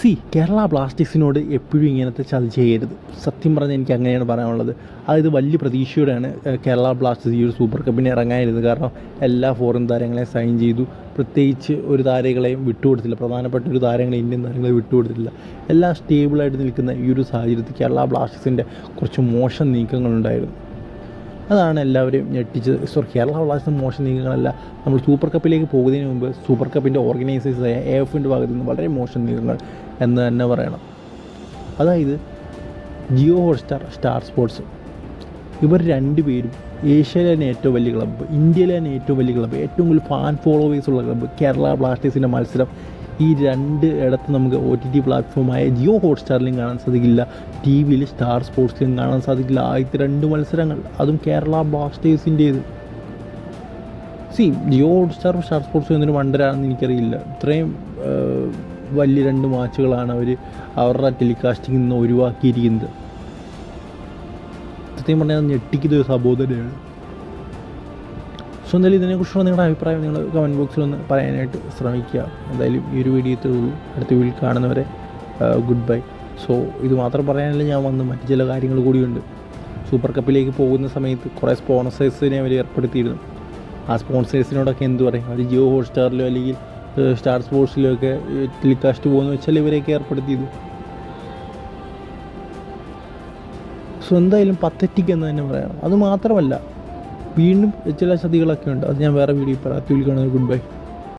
C Kerala ബ്ലാസ്റ്റേഴ്സിനോട് എപ്പോഴും ഇങ്ങനത്തെ ചതി ചെയ്യരുത്. സത്യം പറഞ്ഞാൽ എനിക്ക് അങ്ങനെയാണ് പറയാനുള്ളത്. അതായത് വലിയ പ്രതീക്ഷയോടെയാണ് കേരള ബ്ലാസ്റ്റേഴ്സ് ഈ ഒരു സൂപ്പർ കപ്പിന് ഇറങ്ങാനിരുന്നത്. കാരണം എല്ലാ ഫോറിൻ താരങ്ങളെയും സൈൻ ചെയ്തു. പ്രത്യേകിച്ച് ഒരു താരങ്ങളെയും വിട്ടുകൊടുത്തില്ല. പ്രധാനപ്പെട്ട ഒരു താരങ്ങളെ ഇന്ത്യൻ താരങ്ങളെ വിട്ടുകൊടുത്തില്ല. എല്ലാം സ്റ്റേബിളായിട്ട് നിൽക്കുന്ന ഈ ഒരു സാഹചര്യത്തിൽ കേരള ബ്ലാസ്റ്റേഴ്സിന്റെ കുറച്ച് മോശം നീക്കങ്ങളുണ്ടായിരുന്നു. അതാണ് എല്ലാവരും ഞെട്ടിച്ചത് സോറി കേരള ബ്ലാസ്റ്റേഴ്സ് മോശം നീക്കങ്ങളല്ല. നമ്മൾ സൂപ്പർ കപ്പിലേക്ക് പോകുന്നതിന് മുമ്പ് സൂപ്പർ കപ്പിന്റെ ഓർഗനൈസേഴ്സായ എ എഫിന്റെ ഭാഗത്തു നിന്ന് വളരെ മോശം നീക്കങ്ങൾ എന്ന് തന്നെ പറയണം. അതായത് ജിയോ ഹോട്ട്സ്റ്റാർ സ്റ്റാർ സ്പോർട്സ് ഇവർ രണ്ടുപേരും ഏഷ്യയിലെ തന്നെ ഏറ്റവും വലിയ ക്ലബ്ബ് ഇന്ത്യയിലെ തന്നെ ഏറ്റവും വലിയ ക്ലബ്ബ് ഏറ്റവും കൂടുതൽ ഫാൻ ഫോളോവേഴ്സ് ഉള്ള ക്ലബ്ബ് കേരള ബ്ലാസ്റ്റേഴ്സിന്റെ മത്സരം ഈ രണ്ട് ഇടത്ത് നമുക്ക് ഒ ടി ടി പ്ലാറ്റ്ഫോമായ ജിയോ ഹോട്ട്സ്റ്റാറിലും കാണാൻ സാധിക്കില്ല. ടി വിയിൽ സ്റ്റാർ സ്പോർട്സിലും കാണാൻ സാധിക്കില്ല. ആദ്യത്തെ രണ്ട് മത്സരങ്ങൾ അതും കേരള ബ്ലാസ്റ്റേഴ്സിന്റേത് സി ജിയോ ഹോട്ട്സ്റ്റാർ സ്റ്റാർ സ്പോർട്സ് എന്നൊരു വണ്ടരാണെന്ന് എനിക്കറിയില്ല. ഇത്രയും വലിയ രണ്ട് മാച്ചുകളാണ് അവർ അവരുടെ ടെലികാസ്റ്റിംഗിൽ നിന്ന് ഒഴിവാക്കിയിരിക്കുന്നത്. സത്യം പറഞ്ഞാൽ ഞെട്ടിക്കുന്ന ഒരു സബോധനയാണ് സോ എന്തായാലും ഇതിനെക്കുറിച്ചുള്ള നിങ്ങളുടെ അഭിപ്രായം നിങ്ങൾ കമന്റ് ബോക്സിൽ ഒന്ന് പറയാനായിട്ട് ശ്രമിക്കുക. എന്തായാലും ഈ ഒരു വീഡിയോ ഇത്രേ ഉള്ളൂ. അടുത്ത വീഡിയോ കാണുന്നവരെ ഗുഡ് ബൈ സോ ഇത് മാത്രം പറയാനല്ല ഞാൻ വന്ന് മറ്റു ചില കാര്യങ്ങൾ കൂടിയുണ്ട്. സൂപ്പർ കപ്പിലേക്ക് പോകുന്ന സമയത്ത് കുറേ സ്പോൺസേഴ്സിനെ അവർ ഏർപ്പെടുത്തിയിരുന്നു. ആ സ്പോൺസേഴ്സിനോടൊക്കെ എന്ത് പറയും? അവർ ജിയോ ഹോട്ട്സ്റ്റാറിലോ അല്ലെങ്കിൽ സ്റ്റാർ സ്പോർട്സിലോ ഒക്കെ ടെലികാസ്റ്റ് പോകുന്ന വെച്ചാൽ ഇവരെയൊക്കെ ഏർപ്പെടുത്തിയത്. സോ എന്തായാലും പത്തറ്റിക് എന്ന് തന്നെ പറയണം. അത് മാത്രമല്ല വീണ്ടും ചില ചതികളൊക്കെ ഉണ്ട്. അത് ഞാൻ വേറെ വീഡിയോ പറയാം ഗുഡ് ബൈ